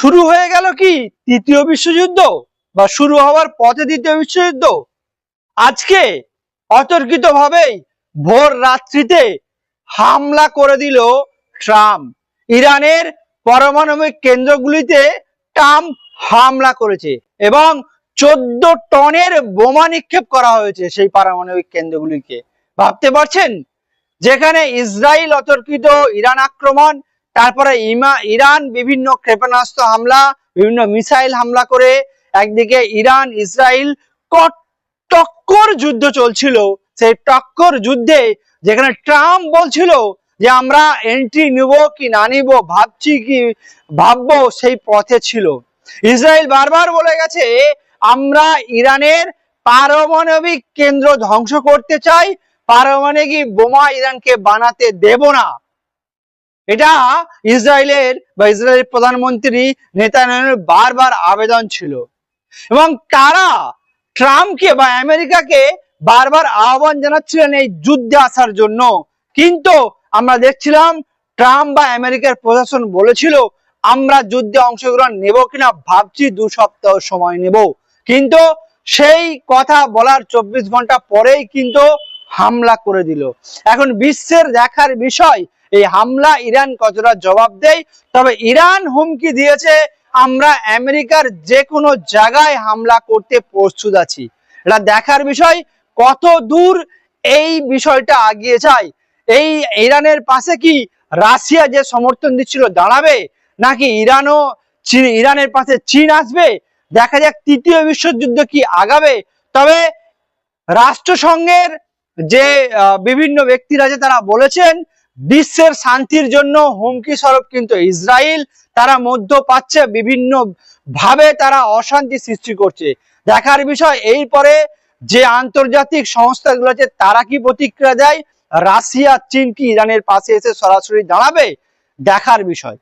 শুরু হয়ে গেল কি? তৃতীয় বিশ্বযুদ্ধ? বা শুরু হওয়ার পথে দ্বিতীয় বিশ্বযুদ্ধ? আজকে অতর্কিত ভাবেই ভোর রাত্রিতে হামলা করে দিল ট্রাম্প। ইরানের পারমাণবিক কেন্দ্রগুলিতে ট্রাম্প হামলা করেছে এবং চোদ্দ টনের বোমা নিক্ষেপ করা হয়েছে সেই পারমাণবিক কেন্দ্রগুলিকে। ভাবতে পারছেন? যেখানে ইসরায়েল অতর্কিত, ইরান আক্রমণ তারপরে ইমা ইরান বিভিন্ন ক্ষেপণাস্ত্র হামলা, বিভিন্ন মিসাইল হামলা করে একদিকে ইরান ইসরায়েল টক্কর যুদ্ধ চলছিল। সেই টক্কর যুদ্ধে যেখানে ট্রাম্প বলছিল যে, আমরা এন্ট্রি নিব কি না নিব, ভাবছি কি ভাববো সেই পথে ছিল। ইসরায়েল বারবার বলে গেছে, আমরা ইরানের পারমাণবিক কেন্দ্র ধ্বংস করতে চাই, পারমাণবিক বোমা ইরানকে বানাতে দেব না। এটা ইসরায়েলের বা ইসরায়েলের প্রধানমন্ত্রী নেতানিয়াহুর বারবার আবেদন ছিল। এবং তারা ট্রাম্পকে বা আমেরিকাকে বারবার আহ্বান জানাচ্ছিলেন এই যুদ্ধে আসার জন্য। কিন্তু আমরা দেখছিলাম, ট্রাম্প বা আমেরিকার প্রশাসন বলেছিল, আমরা যুদ্ধে অংশগ্রহণ নেব কিনা ভাবছি দু সপ্তাহ সময় নেব। কিন্তু সেই কথা বলার চব্বিশ ঘণ্টা পরেই কিন্তু হামলা করে দিল। এখন বিশ্বের দেখার বিষয় এই হামলা ইরান কতটা জবাব দেয়? তবে ইরান হুমকি দিয়েছে, আমরা আমেরিকার যে কোনো জায়গায় হামলা করতে প্রস্তুত আছি। এটা দেখার বিষয়, কত দূর এই বিষয়টা আগিয়ে যায়? এই ইরানের পাশে কি রাশিয়া যে সমর্থন দিচ্ছিল দাঁড়াবে? নাকি ইরানও চীন, ইরানের পাশে চীন আসবে? দেখা যাক, তৃতীয় বিশ্বযুদ্ধ কি আগাবে? তবে রাষ্ট্রসংঘের যে বিভিন্ন ব্যক্তিরা যে তারা বলেছেন বিশ্বের শান্তির জন্য হুমকি স্বরূপ কিন্তু ইসরায়েল, তারা মধ্য পাচ্ছে বিভিন্ন ভাবে তারা অশান্তি সৃষ্টি করছে। দেখার বিষয় এই পরে যে আন্তর্জাতিক সংস্থাগুলো আছে, তারা কি প্রতিক্রিয়া দেয়? রাশিয়া, চীন কি ইরানের পাশে এসে সরাসরি দাঁড়াবে? দেখার বিষয়।